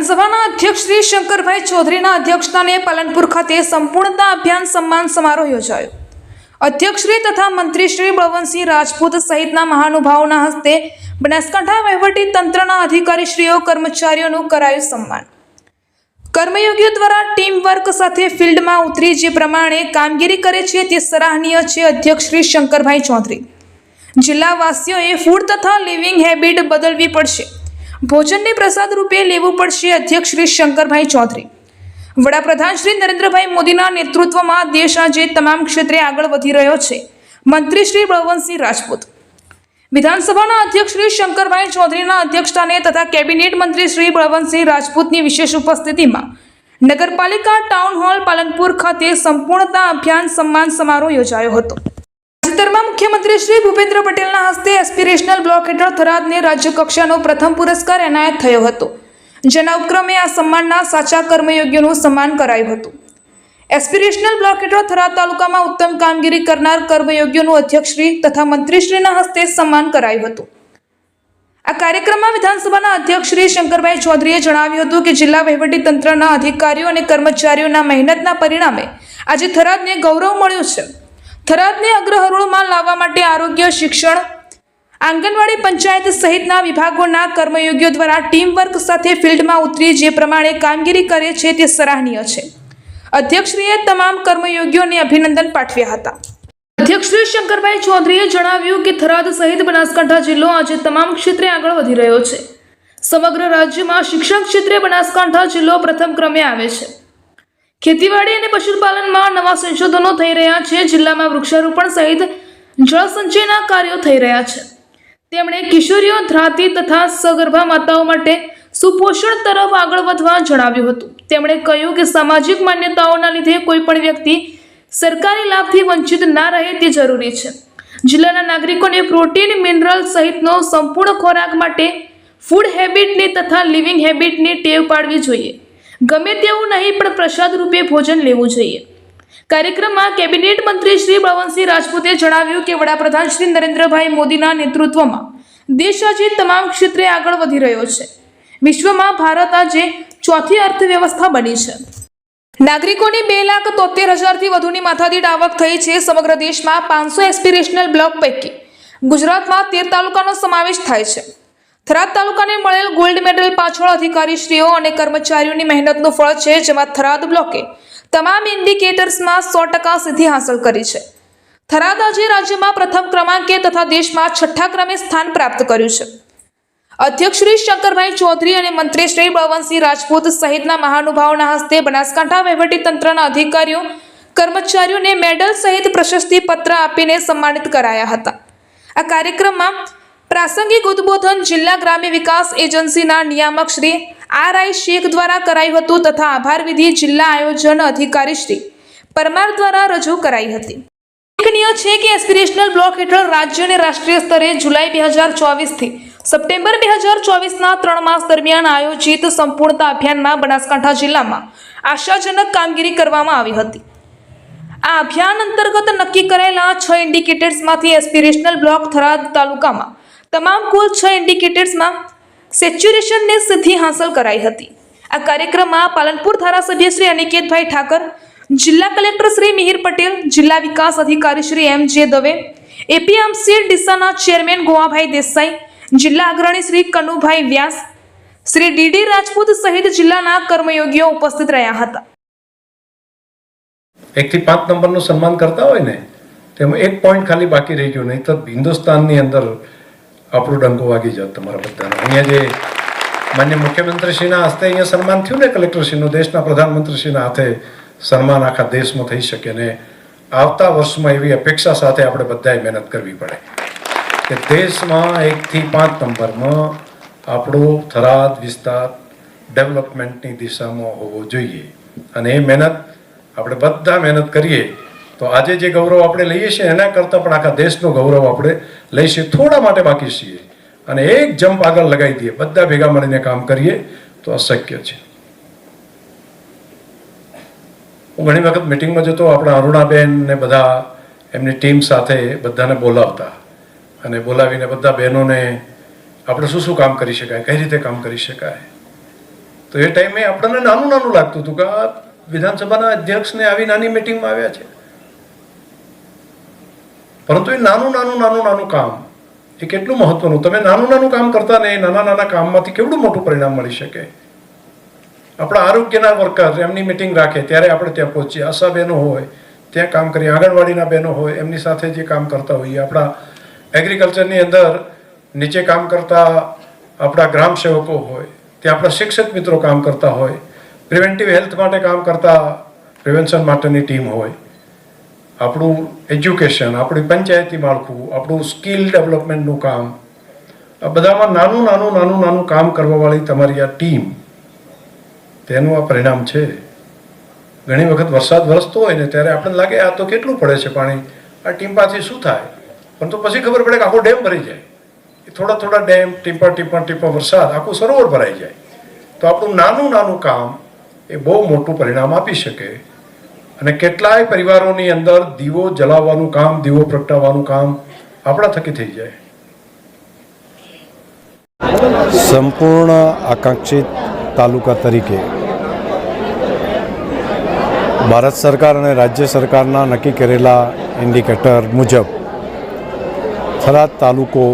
વિધાનસભાના અધ્યક્ષ શ્રી શંકરભાઈ ચૌધરીના અધ્યક્ષસ્થાને પાલનપુર ખાતે સંપૂર્ણતા અભિયાન સન્માન સમારોહ યોજાયો. અધ્યક્ષશ્રી તથા મંત્રી શ્રી બળવંતસિંહ રાજપૂત સહિતના મહાનુભાવોના હસ્તે બનાસકાંઠા વહીવટી તંત્રના અધિકારીશ્રીઓ, કર્મચારીઓનું કરાયું સન્માન. કર્મયોગીઓ દ્વારા ટીમ વર્ક સાથે ફિલ્ડમાં ઉતરી જે પ્રમાણે કામગીરી કરે છે તે સરાહનીય છે અધ્યક્ષ શ્રી શંકરભાઈ ચૌધરી. જિલ્લાવાસીઓએ ફૂડ તથા લિવિંગ હેબિટ બદલવી પડશે. ભોજનને પ્રસાદ રૂપે લેવું પડશે અધ્યક્ષ શ્રી શંકરભાઈ ચૌધરી. વડાપ્રધાન શ્રી નરેન્દ્રભાઈ મોદીના નેતૃત્વમાં દેશ આજે તમામ ક્ષેત્રે આગળ વધી રહ્યો છે. મંત્રી શ્રી બળવંતસિંહ રાજપૂત. વિધાનસભાના અધ્યક્ષ શ્રી શંકરભાઈ ચૌધરીના અધ્યક્ષસ્થાને તથા કેબિનેટ મંત્રી શ્રી બળવંતસિંહ રાજપૂતની વિશેષ ઉપસ્થિતિમાં નગરપાલિકા ટાઉન હોલ પાલનપુર ખાતે સંપૂર્ણતા અભિયાન સન્માન સમારોહ યોજાયો હતો. તાજેતરમાં મુખ્યમંત્રી શ્રી ભૂપેન્દ્ર પટેલના હસ્તે એસ્પિરેશનલ બ્લોક હેઠળ થરાદને રાજ્ય કક્ષાનો પ્રથમ પુરસ્કાર એનાયત થયો હતો, જેના ઉપક્રમે આ સન્માનના સાચા કર્મયોગ્યનું સન્માન કરાયું હતું. એસ્પિરેશનલ બ્લોક હેઠળ થરાદ તાલુકામાં ઉત્તમ કામગીરી કરનાર કર્મયોગ્યનું અધ્યક્ષશ્રી તથા મંત્રીશ્રીના હસ્તે સન્માન કરાયું હતું. આ કાર્યક્રમમાં વિધાનસભાના અધ્યક્ષ શ્રી શંકરભાઈ ચૌધરીએ જણાવ્યું હતું કે જિલ્લા વહીવટી તંત્રના અધિકારીઓ અને કર્મચારીઓના મહેનતના પરિણામે આજે થરાદને ગૌરવ મળ્યું છે. થરાદને અગ્રહરોળમાં લાવવા માટે આરોગ્ય, શિક્ષણ, આંગણવાડી પંચાયત સહિતના વિભાગોના કર્મયોગીઓ દ્વારા ટીમ વર્ક સાથે ફિલ્ડમાં ઉતરી જે પ્રમાણે કામગીરી કરે છે તે સરાહનીય છે. અધ્યક્ષશ્રીએ તમામ કર્મયોગીઓને અભિનંદન પાઠવ્યા હતા. અધ્યક્ષશ્રી શંકરભાઈ ચૌધરીએ જણાવ્યું કે થરાદ સહિત બનાસકાંઠા જિલ્લો આજે તમામ ક્ષેત્રે આગળ વધી રહ્યો છે. સમગ્ર રાજ્યમાં શિક્ષણ ક્ષેત્રે બનાસકાંઠા જિલ્લો પ્રથમ ક્રમે આવે છે. ખેતીવાડી અને પશુપાલનમાં નવા સંશોધનો થઈ રહ્યા છે. જિલ્લામાં વૃક્ષારોપણ સહિત જળ સંચયના કાર્યો થઈ રહ્યા છે. તેમણે કિશોરીઓ ધ્રાતી તથા સગર્ભા માતાઓ માટે સુપોષણ તરફ આગળ વધવા જણાવ્યું હતું. તેમણે કહ્યું કે સામાજિક માન્યતાઓના લીધે કોઈ પણ વ્યક્તિ સરકારી લાભથી વંચિત ના રહે તે જરૂરી છે. જિલ્લાના નાગરિકોને પ્રોટીન, મિનરલ સહિતનો સંપૂર્ણ ખોરાક માટે ફૂડ હેબિટની તથા લિવિંગ હેબિટની ટેવ પાડવી જોઈએ. ગમે તેવું નહીં, પણ પ્રસાદ રૂપે ભોજન લેવું જોઈએ. કાર્યક્રમમાં કેબિનેટ મંત્રી શ્રી બળવંતસિંહ રાજપૂતે જણાવ્યું કે વડાપ્રધાન શ્રી નરેન્દ્રભાઈ મોદીના નેતૃત્વમાં દેશ આજે તમામ ક્ષેત્રે આગળ વધી રહ્યો છે. વિશ્વમાં ભારત આજે ચોથી અર્થવ્યવસ્થા બની છે. નાગરિકોની બે લાખ તોતેર હજારથી વધુની માથાદીઠ આવક થઈ છે સમગ્ર દેશમાં પાંચસો એસ્પિરેશનલ બ્લોક પૈકી. ગુજરાતમાં તેર તાલુકાનો સમાવેશ થાય છે. થરાદ તાલુકાને મળેલ ગોલ્ડ મેડલ પાછળ અધિકારીશ્રીઓ અને કર્મચારીઓની મહેનતનું ફળ છે, જેમાં થરાદ બ્લોકે તમામ ઇન્ડિકેટર્સમાં સો ટકા સિદ્ધિ હાંસલ કરી છે. થરાદ આજે રાજ્યમાં પ્રથમ ક્રમાંકે તથા દેશમાં છઠ્ઠા ક્રમે સ્થાન પ્રાપ્ત કર્યું છે. અધ્યક્ષ શ્રી શંકરભાઈ ચૌધરી અને મંત્રી શ્રી બળવંતસિંહ રાજપૂત સહિતના મહાનુભાવોના હસ્તે બનાસકાંઠા તંત્રના અધિકારીઓ, કર્મચારીઓને મેડલ સહિત પ્રશસ્તિ પત્ર આપીને સન્માનિત કરાયા હતા. આ કાર્યક્રમમાં પ્રાસંગિક ઉદ્બોધન જિલ્લા ગ્રામ્ય વિકાસ એજન્સીના નિયામક શ્રી આર આઈ શેખ દ્વારા કરાયું હતું તથા આભાર વિધિ જિલ્લા આયોજન અધિકારી શ્રી પરમાર દ્વારા રજૂ કરાઈ હતી. ઉલ્લેખનીય છે કે એસ્પિરેશનલ બ્લોક હેઠળ રાજ્ય અને રાષ્ટ્રીય સ્તરે જુલાઈ બે હજાર ચોવીસથી સપ્ટેમ્બર બે હજાર ચોવીસના ત્રણ માસ દરમિયાન આયોજિત સંપૂર્ણતા અભિયાનમાં બનાસકાંઠા જિલ્લામાં આશાજનક કામગીરી કરવામાં આવી હતી. આ અભિયાન અંતર્ગત નક્કી કરાયેલા છ ઇન્ડિકેટર્સમાંથી એસ્પિરેશનલ બ્લોક થરાદ તાલુકામાં તમામ કુલ છ ઇન્ડિકેટર્સમાં સેચ્યુરેશનને સિદ્ધિ હાંસલ કરાઈ હતી. આ કાર્યક્રમમાં પાલનપુર ધારાસભ્ય શ્રી અનિકેતભાઈ ઠાકર, જિલ્લા કલેક્ટર શ્રી મિહિર પટેલ, જિલ્લા વિકાસ અધિકારી Shri M J Dave APMC ડીસાના chairman Govabhai Desai, જિલ્લા અગ્રણી શ્રી કનુભાઈ વ્યાસ, શ્રી ડીડી રાજપૂત સહિત જિલ્લાના કર્મયોગીઓ ઉપસ્થિત રહ્યા હતા. એકથી પાંચ નંબરનું સન્માન કરતા હોય ને, તેમાં એક પોઈન્ટ ખાલી બાકી રહી ગયો નહીં, તો હિન્દુસ્તાનની અંદર આપણું ડંકો વાગી જાત તમારા બધાનો. અહીંયા જે માન્ય મુખ્યમંત્રીશ્રીના હસ્તે અહીંયા સન્માન થયું ને કલેક્ટરશ્રીનું, દેશના પ્રધાનમંત્રીશ્રીના હાથે સન્માન આખા દેશમાં થઈ શકે ને આવતા વર્ષમાં એવી અપેક્ષા સાથે આપણે બધાએ મહેનત કરવી પડે કે દેશમાં એકથી પાંચ નંબરમાં આપણો થરાદ વિસ્તાર ડેવલપમેન્ટની દિશામાં હોવો જોઈએ. અને એ મહેનત આપણે બધા મહેનત કરીએ તો આજે જે ગૌરવ આપણે લઈએ છીએ, એના કરતાં પણ આખા દેશનું ગૌરવ આપણે લઈશું થોડા માટે બાકી છીએ. અને એક જમ્પ આગળ લગાવી દઈએ, બધા ભેગા મળીને કામ કરીએ તો અશક્ય છે. હું ઘણી વખત મિટિંગમાં જતો, આપણા અરુણાબેન ને બધા એમની ટીમ સાથે બધાને બોલાવતા. અને બોલાવીને બધા બહેનોને, આપણે શું શું કામ કરી શકાય, કઈ રીતે કામ કરી શકાય. તો એ ટાઈમે આપણને નાનું નાનું લાગતું હતું કે આ વિધાનસભાના અધ્યક્ષને આવી નાની મિટિંગમાં આવ્યા છે. પરંતુ એ નાનું નાનું નાનું નાનું કામ એ કેટલું મહત્વનું? તમે નાનું નાનું કામ કરતા ને નાના નાના કામમાંથી કેવડું મોટું પરિણામ મળી શકે? આપણા આરોગ્યના વર્કર એમની મિટિંગ રાખે, ત્યારે આપણે ત્યાં પહોંચીએ. આશા બહેનો હોય, ત્યાં કામ કરીએ. આંગણવાડીના બહેનો હોય, એમની સાથે જે કામ કરતા હોઈએ. આપણા એગ્રીકલ્ચરની અંદર નીચે કામ કરતા આપણા ગ્રામ સેવકો હોય, ત્યાં આપણા શિક્ષક મિત્રો કામ કરતા હોય પ્રિવેન્ટિવ હેલ્થ માટે કામ કરતા પ્રિવેન્શન માટેની ટીમ હોય. આપણું એજ્યુકેશન આપણી પંચાયતી માળખું, આપણું સ્કિલ ડેવલપમેન્ટનું કામ, આ બધામાં નાનું નાનું નાનું નાનું કામ કરવાવાળી તમારી આ ટીમ તેનું આ પરિણામ છે. ઘણી વખત વરસાદ વરસતો હોય ને ત્યારે આપણને લાગે આ તો કેટલું પડે છે પાણી, આ ટીમ્પાથી શું થાય? પરંતુ પછી ખબર પડે કે આખો ડેમ ભરાઈ જાય. એ થોડા થોડા ડેમ ટીમ્પા ટીમ્પા ટીમ્પા વરસાદ, આખું સરોવર ભરાઈ જાય. તો આપણું નાનું નાનું કામ એ બહુ મોટું પરિણામ આપી શકે. અને કેટલાય પરિવારોની અંદર દીવો જલાવવાનું કામ, દીવો પ્રગટાવવાનું કામ આપણા થકી થઈ જાય. સંપૂર્ણ આકાંક્ષિત તાલુકા તરીકે ભારત સરકાર અને રાજ્ય સરકારના નક્કી કરેલા ઇન્ડિકેટર મુજબ થરાદ તાલુકો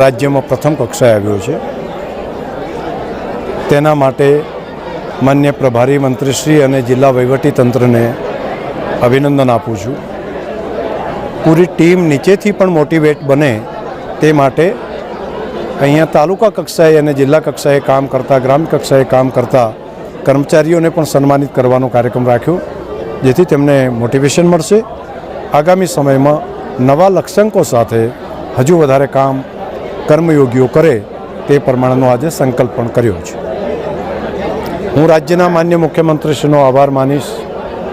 રાજ્યમાં પ્રથમ કક્ષાએ આવ્યો છે. તેના માટે માન્ય પ્રભારી મંત્રીશ્રી અને જિલ્લા વહીવટીતંત્રને અભિનંદન આપું છું. પૂરી ટીમ નીચેથી પણ મોટિવેટ બને તે માટે અહીંયા તાલુકા કક્ષાએ અને જિલ્લા કક્ષાએ કામ કરતા, ગ્રામ કક્ષાએ કામ કરતા કર્મચારીઓને પણ સન્માનિત કરવાનો કાર્યક્રમ રાખ્યો, જેથી તેમને મોટિવેશન મળશે. આગામી સમયમાં નવા લક્ષ્યાંકો સાથે હજુ વધારે કામ કર્મયોગીઓ કરે તે પ્રમાણેનો આજે સંકલ્પ પણ કર્યો છે. હું રાજ્યના માન્ય મુખ્યમંત્રીશ્રીનો આભાર માનીશ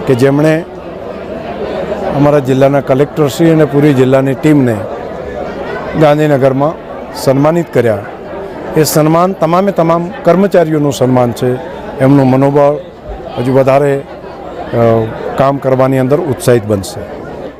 કે જેમણે અમારા જિલ્લાના કલેક્ટરશ્રી અને પૂરી જિલ્લાની ટીમને ગાંધીનગરમાં સન્માનિત કર્યા. એ સન્માન તમામે તમામ કર્મચારીઓનું સન્માન છે. એમનું મનોબળ હજુ વધારે કામ કરવાની અંદર ઉત્સાહિત બનશે.